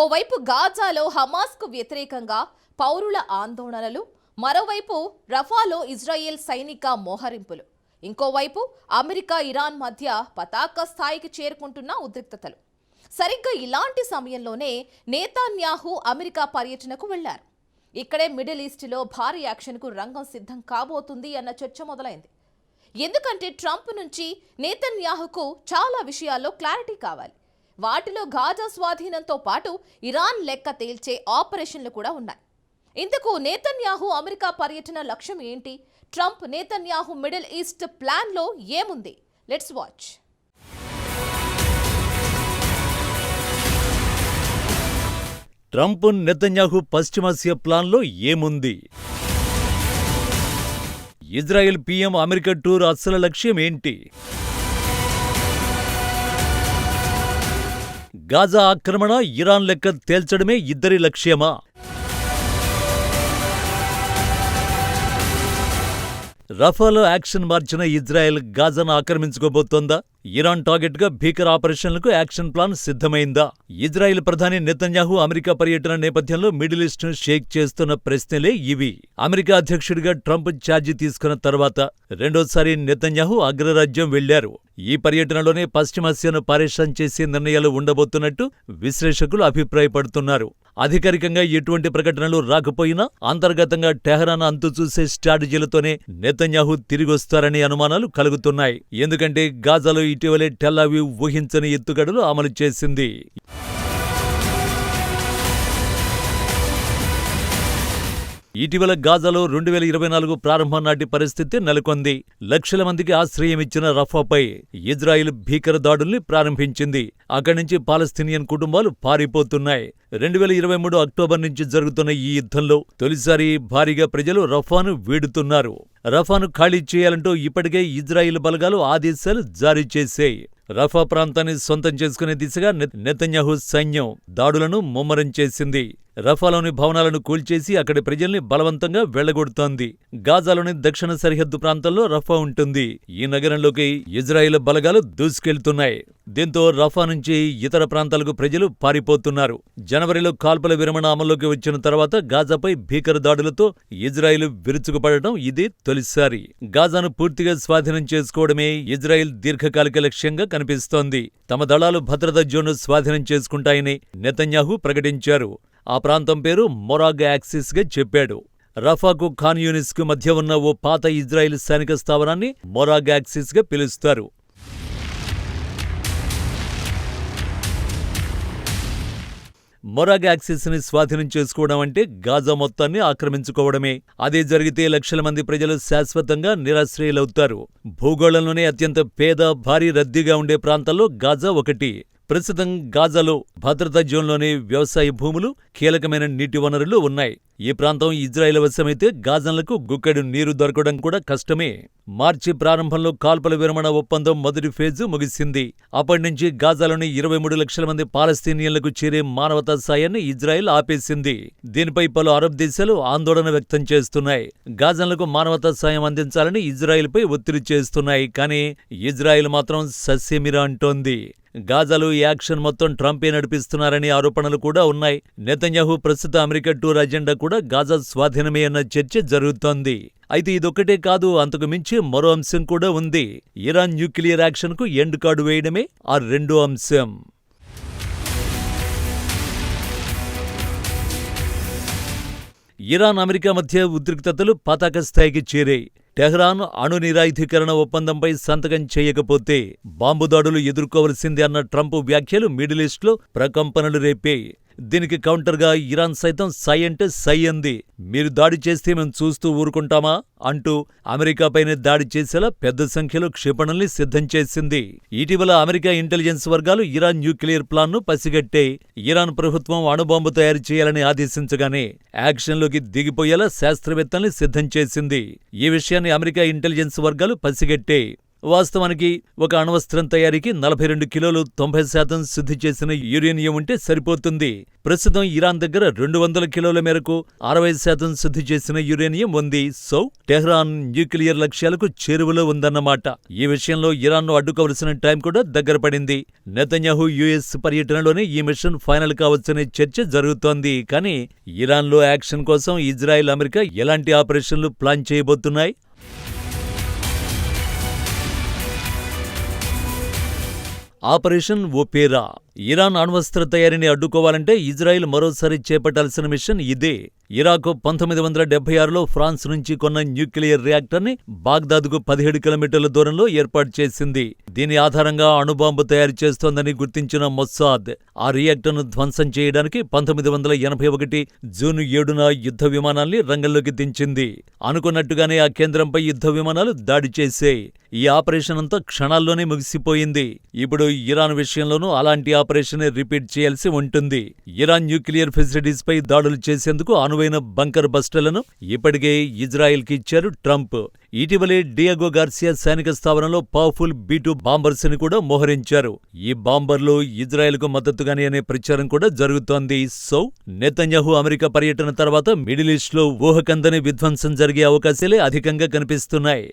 ఓవైపు గాజాలో హమాస్కు వ్యతిరేకంగా పౌరుల ఆందోళనలు మరోవైపు రఫాలో ఇజ్రాయెల్ సైనిక మోహరింపులు. ఇంకోవైపు అమెరికా ఇరాన్ మధ్య పతాక స్థాయికి చేరుకుంటున్న ఉద్రిక్తతలు. సరిగ్గా ఇలాంటి సమయంలోనే నేతాన్యాహు అమెరికా పర్యటనకు వెళ్ళారు. ఇక్కడే మిడిల్ ఈస్ట్లో భారీ యాక్షన్కు రంగం సిద్ధం కాబోతుంది అన్న చర్చ మొదలైంది. ఎందుకంటే ట్రంప్ నుంచి నేతన్యాహుకు చాలా విషయాల్లో క్లారిటీ కావాలి. వాటిలో గాజా స్వాధీనంతో పాటు ఇరాన్ లెక్క తేల్చే ఆపరేషన్లు కూడా ఉన్నాయి. ఇంతకు నేతన్యాహు అమెరికా పర్యటన లక్ష్యం ఏంటి? ట్రంప్ నేతన్యాహు మిడిల్ ఈస్ట్ ప్లాన్లో ఏముంది? లెట్స్ వాచ్ ట్రంప్ నెతన్యాహు పశ్చిమాసియా ప్లాన్లో ఏముంది? ఇజ్రాయెల్ పీఎం అమెరికా టూర్ అసలు లక్ష్యం ఏంటి? గాజా ఆక్రమణ ఇరాన్ లెక్క తేల్చడమే ఇద్దరి లక్ష్యమా? రఫాలో యాక్షన్ మార్చిన ఇజ్రాయెల్ గాజాను ఆక్రమించుకోబోతోందా? ఇరాన్ టార్గెట్గా భీకర ఆపరేషన్లకు యాక్షన్ ప్లాన్ సిద్ధమైందా? ఇజ్రాయెల్ ప్రధాని నెతన్యాహు అమెరికా పర్యటన నేపథ్యంలో మిడిల్ ఈస్ట్ షేక్ చేస్తున్న ప్రశ్నలే ఇవి. అమెరికా అధ్యక్షుడిగా ట్రంప్ ఛార్జీ తీసుకున్న తర్వాత రెండోసారి నెతన్యాహు అగ్రరాజ్యం వెళ్ళారు. ఈ పర్యటనలోనే పశ్చిమాసియాను పారిశ్రం చేసే నిర్ణయాలు ఉండబోతున్నట్టు విశ్లేషకులు అభిప్రాయపడుతున్నారు. అధికారికంగా ఎటువంటి ప్రకటనలు రాకపోయినా అంతర్గతంగా టెహరాన్ అంతు చూసే స్ట్రాటజీలతోనే నెతన్యాహు తిరిగొస్తారనే అనుమానాలు కలుగుతున్నాయి. ఎందుకంటే గాజాలో ఇటీవలే టెల్లావివ్ ఊహించని ఎత్తుగడలు అమలు చేసింది. ఇటీవల గాజాలో రెండు వేల ఇరవై నాలుగు ప్రారంభం నాటి పరిస్థితి నెలకొంది. లక్షల మందికి ఆశ్రయం ఇచ్చిన రఫాపై ఇజ్రాయిల్ భీకర దాడుల్ని ప్రారంభించింది. అక్కడి నుంచి పాలస్తీనియన్ కుటుంబాలు పారిపోతున్నాయి. రెండు వేల ఇరవై మూడు అక్టోబర్ నుంచి జరుగుతున్న ఈ యుద్ధంలో తొలిసారి భారీగా ప్రజలు రఫాను వీడుతున్నారు. రఫాను ఖాళీ చేయాలంటూ ఇప్పటికే ఇజ్రాయిల్ బలగాలు ఆదేశాలు జారీ చేశాయి. రఫా ప్రాంతాన్ని సొంతం చేసుకునే దిశగా నెతన్యాహు సైన్యం దాడులను ముమ్మరం చేసింది. రఫాలోని భవనాలను కూల్చేసి అక్కడి ప్రజల్ని బలవంతంగా వెళ్ళగొడుతోంది గాజాలోని దక్షిణ సరిహద్దు ప్రాంతంలో రఫా ఉంటుంది. ఈ నగరంలోకి ఇజ్రాయిల్ బలగాలు దూసుకెళ్తున్నాయి. దీంతో రఫా నుంచి ఇతర ప్రాంతాలకు ప్రజలు పారిపోతున్నారు. జనవరిలో కాల్పుల విరమణ అమల్లోకి వచ్చిన తర్వాత గాజాపై భీకర దాడులతో ఇజ్రాయిల్ విరుచుకుపడటం ఇది తొలిసారి. గాజాను పూర్తిగా స్వాధీనం చేసుకోవడమే ఇజ్రాయిల్ దీర్ఘకాలిక లక్ష్యంగా కనిపిస్తోంది. తమ దళాలు భద్రతా జోన్ను స్వాధీనం చేసుకుంటాయని నెతన్యాహు ప్రకటించారు. ఆ ప్రాంతం పేరు మొరాగ్ యాక్సిస్గా చెప్పాడు. రఫాకు ఖాన్ యూనిస్కు మధ్య ఉన్న ఓ పాత ఇజ్రాయిల్ సైనిక స్థావరాన్ని మొరాగ్ యాక్సిస్గా పిలుస్తారు. మొరాగ్ యాక్సిస్ని స్వాధీనం చేసుకోవడం అంటే గాజా మొత్తాన్ని ఆక్రమించుకోవడమే. అదే జరిగితే లక్షల మంది ప్రజలు శాశ్వతంగా నిరాశ్రయులవుతారు. భూగోళంలోనే అత్యంత పేద భారీ రద్దీగా ఉండే ప్రాంతాల్లో గాజా ఒకటి. ప్రస్తుతం గాజాలో భద్రతా జోన్లోని వ్యవసాయ భూములు కీలకమైన నీటి వనరులు ఉన్నాయి. ఈ ప్రాంతం ఇజ్రాయెల్ వశమైతే గాజన్లకు గుక్కెడు నీరు దొరకడం కూడా కష్టమే. మార్చి ప్రారంభంలో కాల్పుల విరమణ ఒప్పందం మొదటి ఫేజు ముగిసింది. అప్పటి నుంచి గాజాలోని ఇరవై మూడు లక్షల మంది పాలస్తీనియన్లకు చేరే మానవతా సాయాన్ని ఇజ్రాయెల్ ఆపేసింది. దీనిపై పలు అరబ్ దేశాలు ఆందోళన వ్యక్తం చేస్తున్నాయి. గాజన్లకు మానవతా సాయం అందించాలని ఇజ్రాయెల్పై ఒత్తిడి చేస్తున్నాయి. కానీ ఇజ్రాయెల్ మాత్రం సస్యమిరా అంటోంది. గాజాలో ఈ యాక్షన్ మొత్తం ట్రంపే నడిపిస్తున్నారనే ఆరోపణలు కూడా ఉన్నాయి. నెతన్యాహు ప్రస్తుత అమెరికా టూర్ అజెండా కూడా గాజా స్వాధీనమే అన్న చర్చ జరుగుతోంది. అయితే ఇదొక్కటే కాదు అంతకు మించి మరో అంశం కూడా ఉంది. ఇరాన్ న్యూక్లియర్ యాక్షన్కు ఎండ్ కార్డు వేయడమే ఆ రెండో అంశం. ఇరాన్ అమెరికా మధ్య ఉద్రిక్తతలు పతాక స్థాయికి చేరాయి. టెహ్రాన్ అణు నిరాయుధీకరణ ఒప్పందంపై సంతకం చేయకపోతే బాంబు దాడులు ఎదుర్కోవలసిందే అన్న ట్రంప్ వ్యాఖ్యలు మిడిలిస్ట్లో ప్రకంపనలు రేపాయి. దీనికి కౌంటర్గా ఇరాన్ సైతం సై అంటే సై అంది మీరు దాడి చేస్తే మేము చూస్తూ ఊరుకుంటామా? అంటూ అమెరికాపైనే దాడి చేసేలా పెద్ద సంఖ్యలో క్షిపణుల్ని సిద్ధం చేసింది. ఇటీవల అమెరికా ఇంటెలిజెన్స్ వర్గాలు ఇరాన్ న్యూక్లియర్ ప్లాన్ను పసిగట్టే ఇరాన్ ప్రభుత్వం అణుబాంబు తయారు చేయాలని ఆదేశించగానే యాక్షన్లోకి దిగిపోయేలా శాస్త్రవేత్తల్ని సిద్ధం చేసింది. ఈ విషయాన్ని అమెరికా ఇంటెలిజెన్స్ వర్గాలు పసిగట్టే. వాస్తవానికి ఒక అణవస్త్రం తయారీకి నలభై రెండు కిలోలు తొంభై శాతం శుద్ధి చేసిన యురేనియం ఉంటే సరిపోతుంది. ప్రస్తుతం ఇరాన్ దగ్గర రెండు వందల కిలోల మేరకు అరవై శాతం శుద్ధి చేసిన యురేనియం ఉంది. సో టెహ్రాన్ న్యూక్లియర్ లక్ష్యాలకు చేరువలో ఉందన్నమాట. ఈ విషయంలో ఇరాన్ను అడ్డుకోవలసిన టైం కూడా దగ్గర పడింది. నెతన్యాహు యుఎస్ పర్యటనలోనే ఈ మిషన్ ఫైనల్ కావచ్చనే చర్చ జరుగుతోంది. కానీ ఇరాన్లో యాక్షన్ కోసం ఇజ్రాయెల్ అమెరికా ఎలాంటి ఆపరేషన్లు ప్లాన్ చేయబోతున్నాయి? ఆపరేషన్ ఓపేరా ఇరాన్ అణ్వస్త్ర తయారీని అడ్డుకోవాలంటే ఇజ్రాయెల్ మరోసారి చేపట్టాల్సిన మిషన్ ఇదే. ఇరాక్ పంతొమ్మిది వందల డెబ్బై ఆరులో ఫ్రాన్స్ నుంచి కొన్న న్యూక్లియర్ రియాక్టర్ని బాగ్దాద్కు పదిహేడు కిలోమీటర్ల దూరంలో ఏర్పాటు చేసింది. దీని ఆధారంగా అణుబాంబు తయారు చేస్తోందని గుర్తించిన మొస్సాద్ ఆ రియాక్టర్ను ధ్వంసం చేయడానికి పంతొమ్మిది వందల ఎనభై ఒకటి జూన్ ఏడున యుద్ధ విమానాల్ని రంగంలోకి దించింది. అనుకున్నట్టుగానే ఆ కేంద్రంపై యుద్ధ విమానాలు దాడి చేశాయి. ఈ ఆపరేషన్ అంతా క్షణాల్లోనే ముగిసిపోయింది. ఇప్పుడు ఇరాన్ విషయంలోనూ అలాంటి ఆపరేషన్ రిపీట్ చేయాల్సి ఉంటుంది. ఇరాన్ న్యూక్లియర్ ఫెసిలిటీస్పై దాడులు చేసేందుకు అనువైన బంకర్ బస్టర్లను ఇప్పటికే ఇజ్రాయెల్కి ఇచ్చారు ట్రంప్. ఇటీవలే డియాగో గార్సియా సైనిక స్థావరంలో పవర్ఫుల్ బీటూ బాంబర్స్ని కూడా మోహరించారు. ఈ బాంబర్లు ఇజ్రాయెల్కు మద్దతుగానే అనే ప్రచారం కూడా జరుగుతోంది. సో నెతన్యాహు అమెరికా పర్యటన తర్వాత మిడిల్ ఈస్ట్లో ఊహకందని విధ్వంసం జరిగే అవకాశాలే అధికంగా కనిపిస్తున్నాయి.